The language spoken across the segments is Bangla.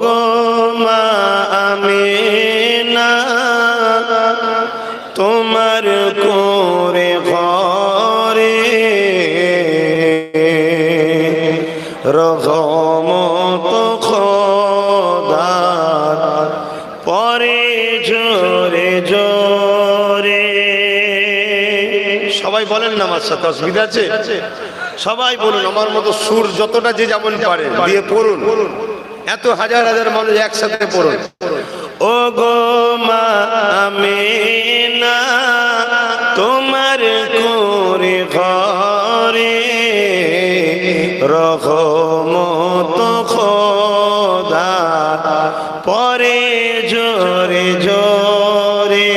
গো মা আমিনা, তোমার করে পরে জোরে জোরে সবাই বলেন না, আমার সাথে অসুবিধা আছে? সবাই বলুন, আমার মতো সুর যতটা যে যেমন পারে, দিয়ে পড়ুন। এত হাজার হাজার মানুষ একসাথে পড়ুন। ও গো মা আমিনা, তোমার করে ঘরে রহমত খোদা পরে জোরে জোরে।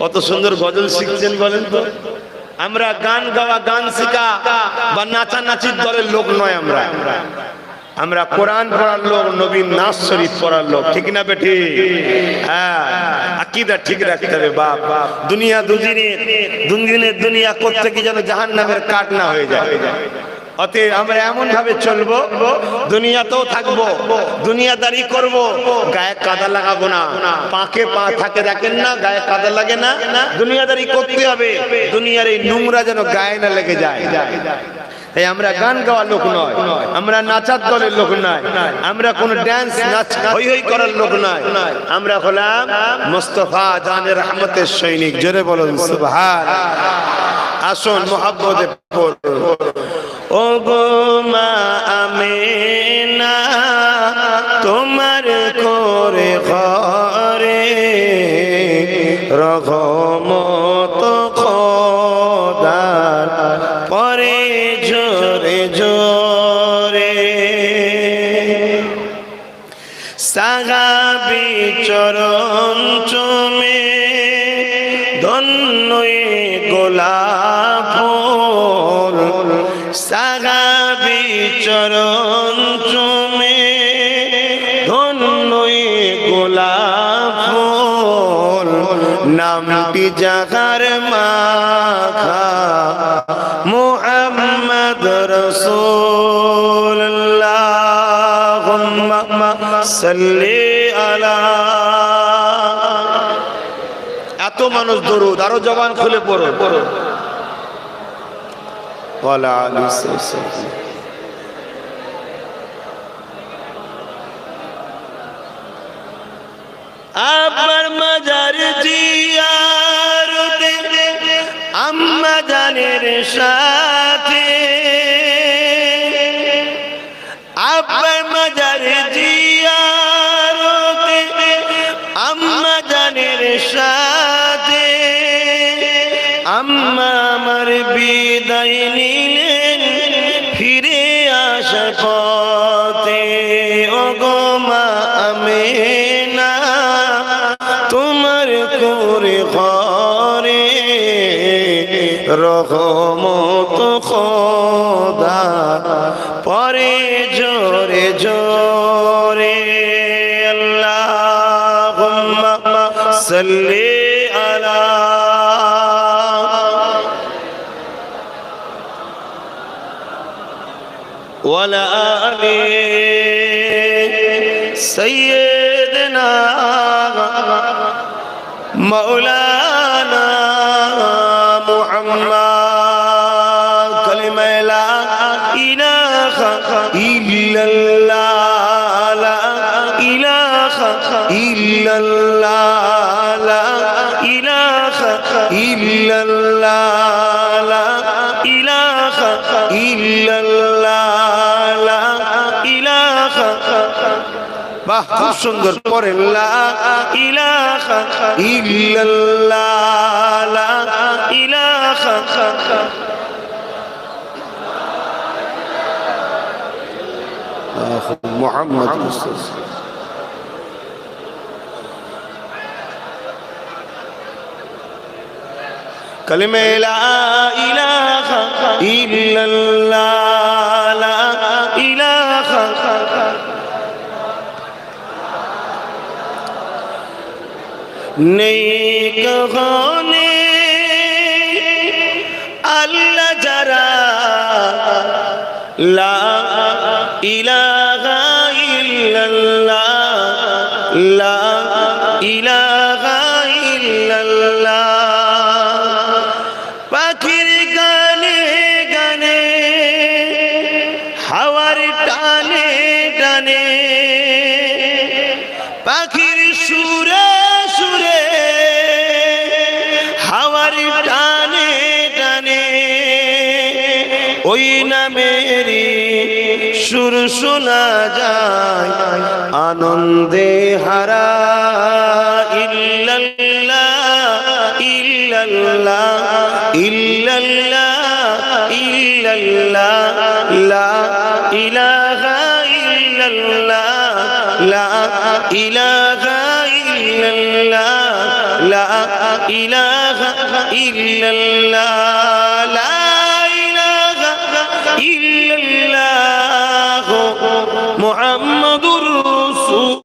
কত সুন্দর গজল শিখছেন বলেন তো। আমরা গান গাওয়া গান শিখা বা নাচানাচির দলের লোক নয় আমরা। আমরা কোরআন পড়ার লোক নবীন নাচ শরীফ পড়ার লোক, ঠিক না বেটি হ্যাঁ আকিদা ঠিক রাখতে হবে, বাপ। দুনিয়া দুদিনের দুদিনের দুনিয়া করতে কি যেন জাহান নামের কাট না হয়ে যায়। অতএব আমরা এমন ভাবে চলবো, দুনিয়াতেও থাকব, দুনিয়াদারি করব, গায়ে কাদা লাগাবো না। পাকে পা থাকে দেখেন না, গায়ে কাদা লাগে না। দুনিয়াদারি করতে হবে, দুনিয়ার এই নোংরা যেন গায়ে না লেগে যায়। এই আমরা গান গাওয়ার লোক নয়, আমরা নাচার দলের লোক নয়, আমরা কোন ড্যান্স নাচ, হই হই করার লোক নয়। আমরা হলাম মোস্তফা জানের রহমতের সৈনিক। জোরে বলুন, সুবহান। আসুন, মোহাব্বতে ও গো মা আমিনা। চরণ চমে ধন্যই গোলাপ সাগাবি চরণ চমে ধন্যই গোলাপ নামটি জাগার মাখা মুহাম্মদ রসুল্লাহ সাল্লি আলা এত মানুষ দরুদ আরও জবান খুলে পড়ো পড়ো। ওয়ালা আলিহি বিদায় নিলেন, ফিরে আসা পথে ও গো মা আমিনা, তোমার করে ঘরে রহমত খোদা, পরে জোরে জোরে আল্লাহ সাল্লি আলা ولا علی سیدنا مولانا محمد. كلمة لا إله إلا الله. لا إله إلا اللہ لا الہ إلا اللہ খুব সুন্দর পড়েন লা ইলাহা ইল্লাল্লাহ লা ইলাহা। মুহাম্মদ মুস্তাফা কলমে লা ইলাহা ইল্লাল্লাহ। নেই কখনে আল্লাহ যারা লা ইলাহা ইল্লাল্লাহ, লা ইলাহা ইল্লাল্লাহ, পাখির গানে গানে, হাওয়ার টানে টানে, পাখির সুরে নামেরই সুর শোনা যায়, আনন্দে হারা ইল্লাল্লাহ ইল্লাল্লাহ ইল্লাল্লাহ ইল্লাল্লাহ, লা ইলাহা ইল্লাল্লাহ, লা ইলাহা ইল্লাল্লাহ, লা ইলাহা ইল্লাল্লাহ, লা ইল্লাল্লাহ মুহাম্মদ